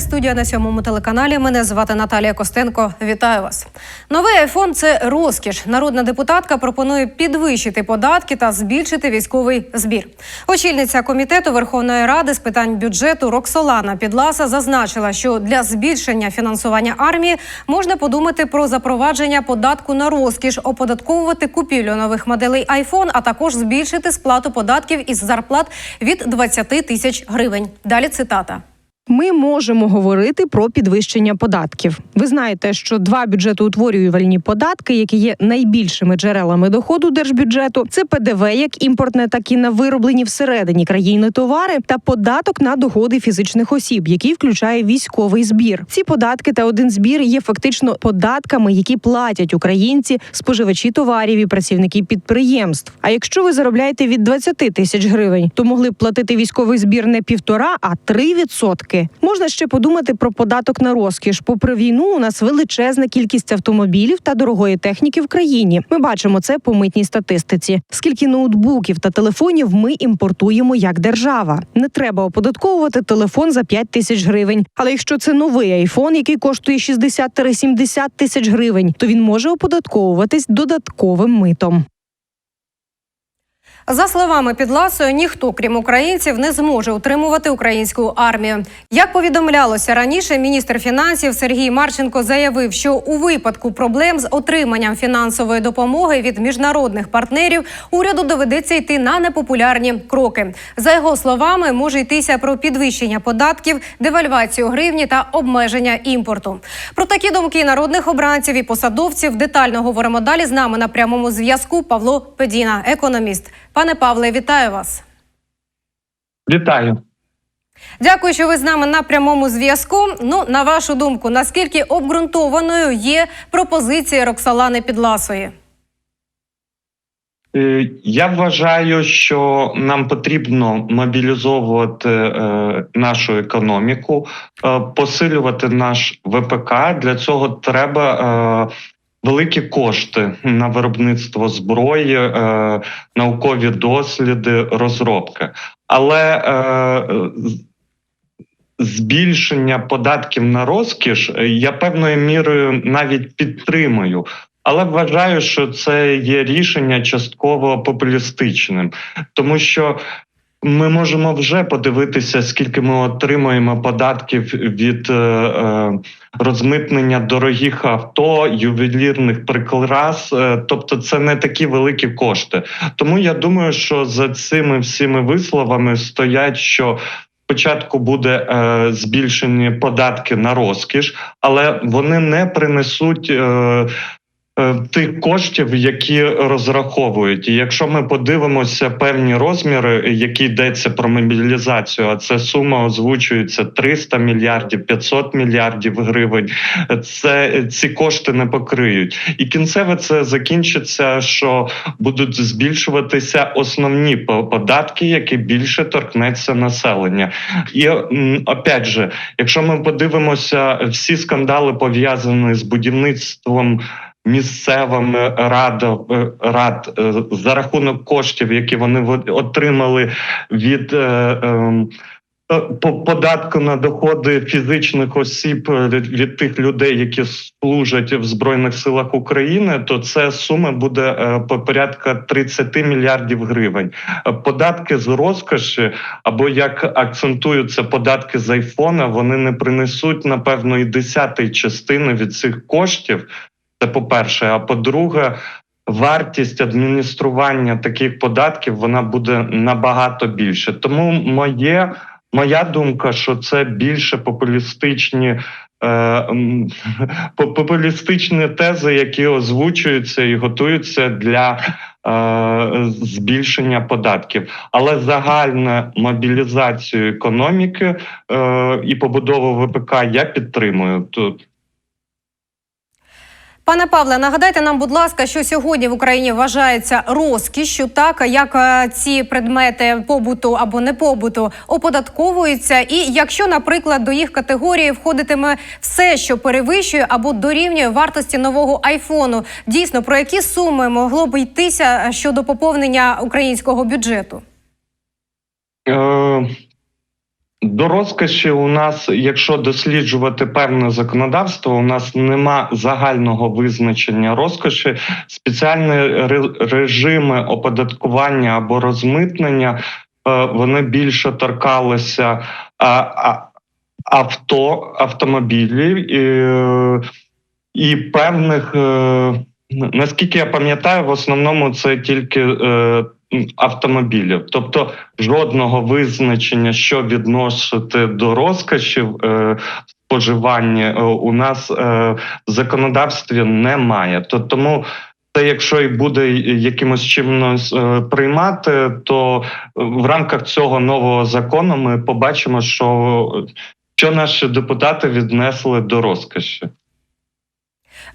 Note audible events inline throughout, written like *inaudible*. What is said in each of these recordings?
Студія на сьомому телеканалі. Мене звати Наталія Костенко. Вітаю вас. Новий айфон це розкіш. Народна депутатка пропонує підвищити податки та збільшити військовий збір. Очільниця комітету Верховної Ради з питань бюджету Роксолана Підласа зазначила, що для збільшення фінансування армії можна подумати про запровадження податку на розкіш, оподатковувати купівлю нових моделей айфон, а також збільшити сплату податків із зарплат від 20 тисяч гривень. Далі цитата. Ми можемо говорити про підвищення податків. Ви знаєте, що два бюджетоутворювальні податки, які є найбільшими джерелами доходу держбюджету, це ПДВ як імпортне, так і на вироблені всередині країни товари, та податок на доходи фізичних осіб, який включає військовий збір. Ці податки та один збір є фактично податками, які платять українці, споживачі товарів і працівники підприємств. А якщо ви заробляєте від 20 тисяч гривень, то могли б платити військовий збір не півтора, а три відсотки. Можна ще подумати про податок на розкіш. Попри війну, у нас величезна кількість автомобілів та дорогої техніки в країні. Ми бачимо це по митній статистиці. Скільки ноутбуків та телефонів ми імпортуємо як держава. Не треба оподатковувати телефон за 5 тисяч гривень. Але якщо це новий айфон, який коштує 60-70 тисяч гривень, то він може оподатковуватись додатковим митом. За словами Підласою, ніхто, крім українців, не зможе утримувати українську армію. Як повідомлялося раніше, міністр фінансів Сергій Марченко заявив, що у випадку проблем з отриманням фінансової допомоги від міжнародних партнерів уряду доведеться йти на непопулярні кроки. За його словами, може йтися про підвищення податків, девальвацію гривні та обмеження імпорту. Про такі думки народних обранців і посадовців детально говоримо далі. З нами на прямому зв'язку Павло Педіна, економіст. Пане Павле, вітаю вас. Вітаю. Дякую, що ви з нами на прямому зв'язку. Ну, на вашу думку, наскільки обґрунтованою є пропозиція Роксалани Підласої? Е, Я вважаю, що нам потрібно мобілізовувати е, нашу економіку, е, посилювати наш ВПК. Для цього треба великі кошти на виробництво зброї, е, наукові досліди, розробки. Але е, збільшення податків на розкіш е, я певною мірою навіть підтримую. Але вважаю, що це є рішення частково популістичним, тому що ми можемо вже подивитися, скільки ми отримуємо податків від е, е, розмитнення дорогих авто, ювелірних прикрас. Е, тобто, це не такі великі кошти. Тому я думаю, що за цими всіми висловами стоять, що спочатку буде е, збільшені податки на розкіш, але вони не принесуть. Е, Тих коштів, які розраховують, і якщо ми подивимося певні розміри, які йдеться про мобілізацію, а це сума озвучується 300 мільярдів, 500 мільярдів гривень. Це ці кошти не покриють, і кінцеве це закінчиться, що будуть збільшуватися основні по- податки, які більше торкнеться населення. І опять же, якщо ми подивимося, всі скандали пов'язані з будівництвом. Місцевими радо- е, рад е, за рахунок коштів, які вони отримали від е, ем, е, по податку на доходи фізичних осіб е, від, тих людей, які служать в збройних силах України, то це сума буде е, по порядка 30 мільярдів гривень. Е, Податки з розкоші, або як акцентуються податки з айфона, вони не принесуть напевно і десятої частини від цих коштів. Це по-перше, а по-друге, вартість адміністрування таких податків вона буде набагато більше. Тому моє, моя думка, що це більше популістичні. е, *laughs* Популістичні тези, які озвучуються і готуються для е, збільшення податків, але загальну мобілізацію економіки е, і побудову ВПК я підтримую тут. Пане Павле, нагадайте нам, будь ласка, що сьогодні в Україні вважається розкішшю, так як е, ці предмети побуту або не побуту оподатковуються, і якщо, наприклад, до їх категорії входитиме все, що перевищує або дорівнює вартості нового айфону, дійсно про які суми могло б йтися щодо поповнення українського бюджету? Е, До розкоші у нас, якщо досліджувати певне законодавство, у нас нема загального визначення розкоші. Спеціальні режими оподаткування або розмитнення е, вони більше торкалися авто, автомобілів і, і певних. е, Наскільки я пам'ятаю, в основному це тільки е, автомобілів, тобто жодного визначення, що відносити до розкошів е, споживання, е, у нас е, в законодавстві немає. То тому. Це якщо і буде якимось чимось приймати, то в рамках цього нового закону ми побачимо, що, що наші депутати віднесли до розкоші.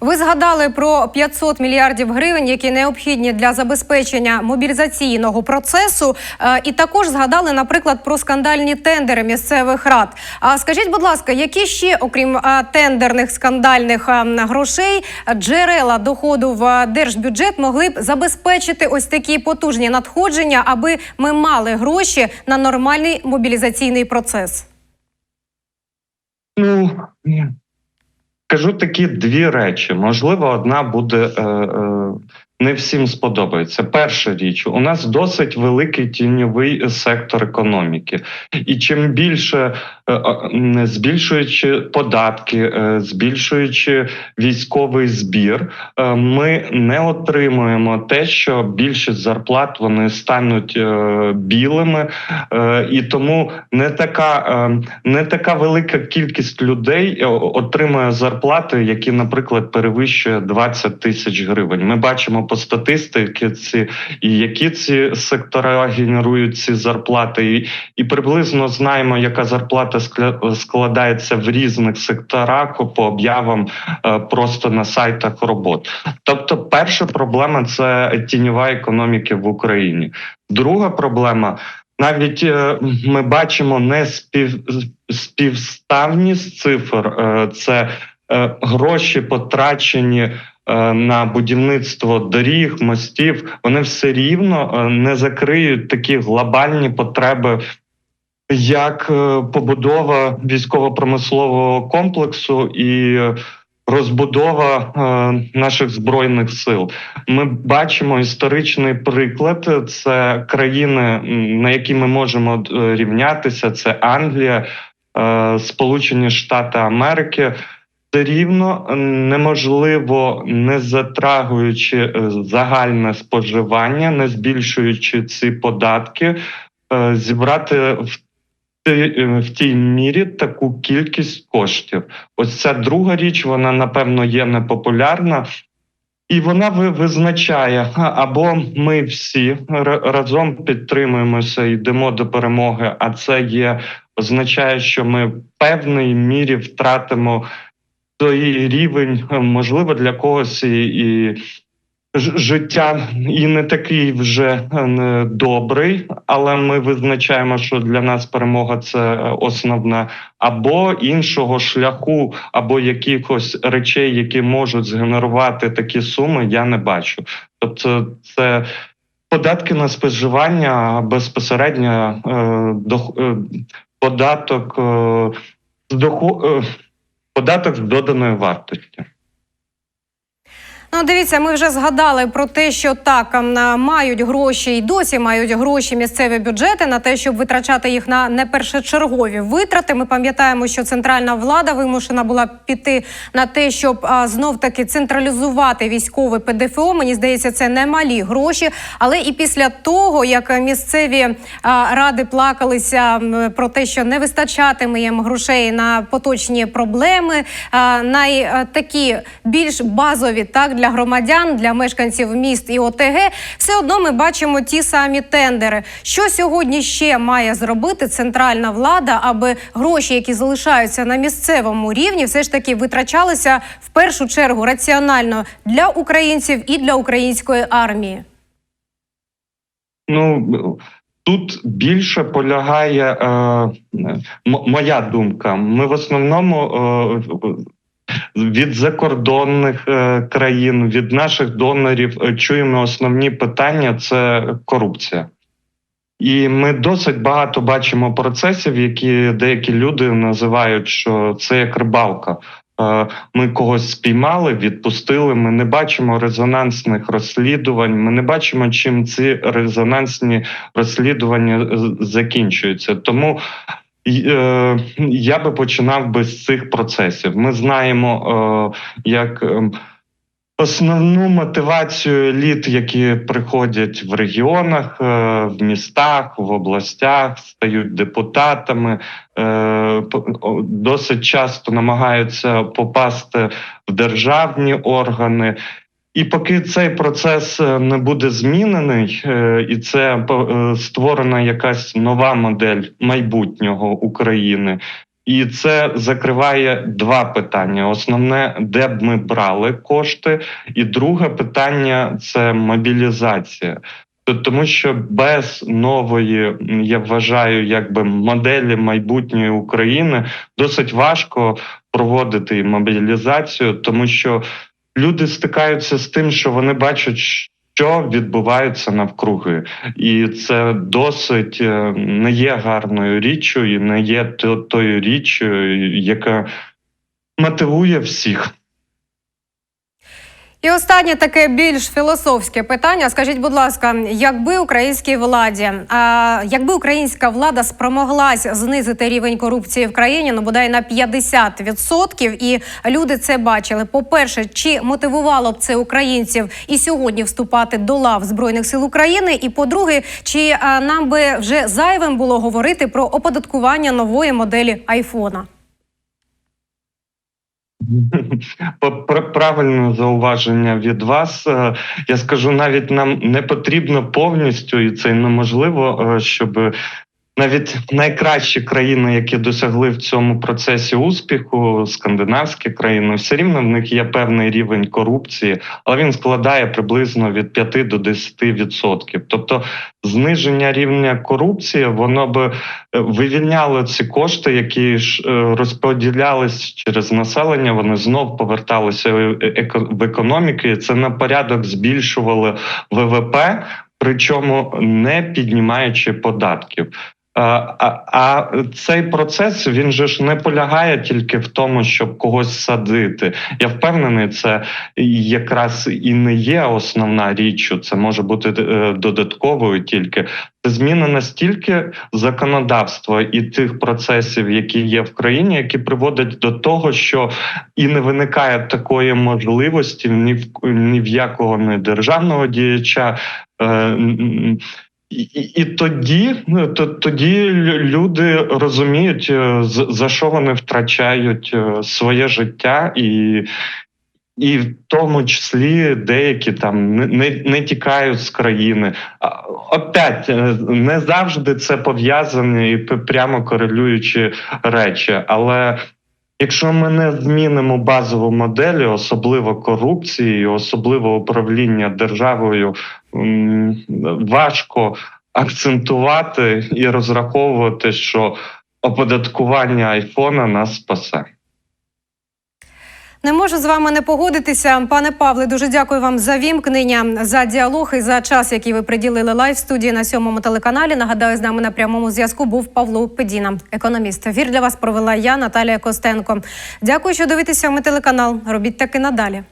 Ви згадали про 500 мільярдів гривень, які необхідні для забезпечення мобілізаційного процесу, е, і також згадали, наприклад, про скандальні тендери місцевих рад. А скажіть, будь ласка, які ще, окрім е, тендерних скандальних е, грошей, джерела доходу в держбюджет могли б забезпечити ось такі потужні надходження, аби ми мали гроші на нормальний мобілізаційний процес? Ну кажу такі дві речі. Можливо, одна буде е, е, не всім сподобається. Перша річ, у нас досить великий тіньовий сектор економіки, і чим більше е, збільшуючи податки, е, збільшуючи військовий збір, е, ми не отримуємо те, що більшість зарплат вони стануть білими, і тому не така, не така велика кількість людей отримує зарплати, які, наприклад, перевищує 20 тисяч гривень. Ми бачимо по статистиці ці і які ці сектора генерують ці зарплати, і, і приблизно знаємо, яка зарплата складається в різних секторах по об'явам е, просто на сайтах робот. Тобто, перша проблема це тіньова економіки в Україні. Друга проблема. Навіть е, ми бачимо не спів, співставність цифр, е, це гроші потрачені на будівництво доріг, мостів. Вони все рівно е, не закриють такі глобальні потреби, як е, побудова військово-промислового комплексу і е, розбудова е, наших збройних сил. Ми бачимо історичний приклад. Це країни, на які ми можемо е, рівнятися. Це Англія, е, Сполучені Штати Америки. Рівно неможливо, не затрагуючи е, загальне споживання, не збільшуючи ці податки, е, зібрати в е, в тій мірі таку кількість коштів. Ось ця друга річ, вона напевно є непопулярна. І вона визначає, або ми всі разом підтримуємося і йдемо до перемоги, а це є означає, що ми в певній мірі втратимо той рівень, е, можливо, для когось і, і життя і не такий вже е, добрий, але ми визначаємо, що для нас перемога це основна, або іншого шляху, або якихось речей, які можуть згенерувати такі суми, я не бачу. Тобто, це податки на споживання, безпосередньо е, дох- е, податок е, з доху- е, податок з доданої вартості. Ну, дивіться, ми вже згадали про те, що так ем, мають гроші і досі мають гроші місцеві бюджети на те, щоб витрачати їх на непершочергові витрати. Ми пам'ятаємо, що центральна влада вимушена була піти на те, щоб знов таки централізувати військове ПДФО. Мені здається, це немалі гроші. Але і після того, як місцеві ради плакалися про те, що не вистачатиме їм грошей на поточні проблеми, най а, такі більш базові так для громадян, для мешканців міст і ОТГ, все одно ми бачимо ті самі тендери. Що сьогодні ще має зробити центральна влада, аби гроші, які залишаються на місцевому рівні, все ж таки витрачалися в першу чергу раціонально для українців і для української армії? Ну тут більше полягає е, моя думка. Ми в основному е, від закордонних е, країн, від наших донорів е, чуємо основні питання це корупція. І ми досить багато бачимо процесів, які деякі люди називають, що це як рибалка. Е, Ми когось спіймали, відпустили. Ми не бачимо резонансних розслідувань. Ми не бачимо, чим ці резонансні розслідування закінчуються. Тому я би починав би з цих процесів. Ми знаємо, е, як. ем, Основну мотивацію еліт, які приходять в регіонах, е, в містах, в областях, стають депутатами, е, досить часто намагаються попасти в державні органи. І поки цей процес е, не буде змінений, е, і це е, створена якась нова модель майбутнього України, і це закриває два питання: основне, де б ми брали кошти, і друге питання це мобілізація. Тому що без нової, я вважаю, якби моделі майбутньої України досить важко проводити мобілізацію, тому що люди стикаються з тим, що вони бачать, що відбувається навкруги, і це досить е, не є гарною річчю, і не є тою річчю, яка мотивує всіх. І останнє таке більш філософське питання. Скажіть, будь ласка, якби українській владі, а, якби українська влада спромоглась знизити рівень корупції в країні, ну бодай на 50%, і люди це бачили. По-перше, чи мотивувало б це українців і сьогодні вступати до лав збройних сил України? І по-друге, чи а, нам би вже зайвим було говорити про оподаткування нової моделі айфона? *laughs* Пр- Правильне зауваження від вас. Е, Я скажу, навіть нам не потрібно повністю, і це неможливо, е, щоб навіть найкращі країни, які досягли в цьому процесі успіху, скандинавські країни, все рівно в них є певний рівень корупції, але він складає приблизно від 5 до 10 відсотків. Тобто, зниження рівня корупції, воно би е, вивільняло ці кошти, які е, розподілялись через населення. Вони знов поверталися в еко- в економіки. і Це на порядок збільшувало ВВП, причому не піднімаючи податків. А, а, цей процес він же ж не полягає тільки в тому, щоб когось садити. Я впевнений, це якраз і не є основна річ. Це може бути е, додатковою тільки. Це зміна настільки законодавства і тих процесів, які є в країні, які приводять до того, що і не виникає такої можливості ні в ні в якого не державного діяча. е, і, тоді, ну, то, тоді люди розуміють, е, за що вони втрачають е, своє життя, і, і в тому числі деякі там не, не, не тікають з країни. Опять е, не завжди це пов'язані і прямо корелюючі речі, але. Якщо ми не змінимо базову модель, особливо корупції, особливо управління державою, важко акцентувати і розраховувати, що оподаткування айфона нас спасе. Не можу з вами не погодитися, пане Павле. Дуже дякую вам за вімкнення, за діалог і за час, який ви приділили лайв студії на сьомому телеканалі. Нагадаю, з нами на прямому зв'язку був Павло Педіна, економіст. Вір для вас провела я, Наталія Костенко. Дякую, що дивитеся. Ми телеканал. Робіть таки надалі.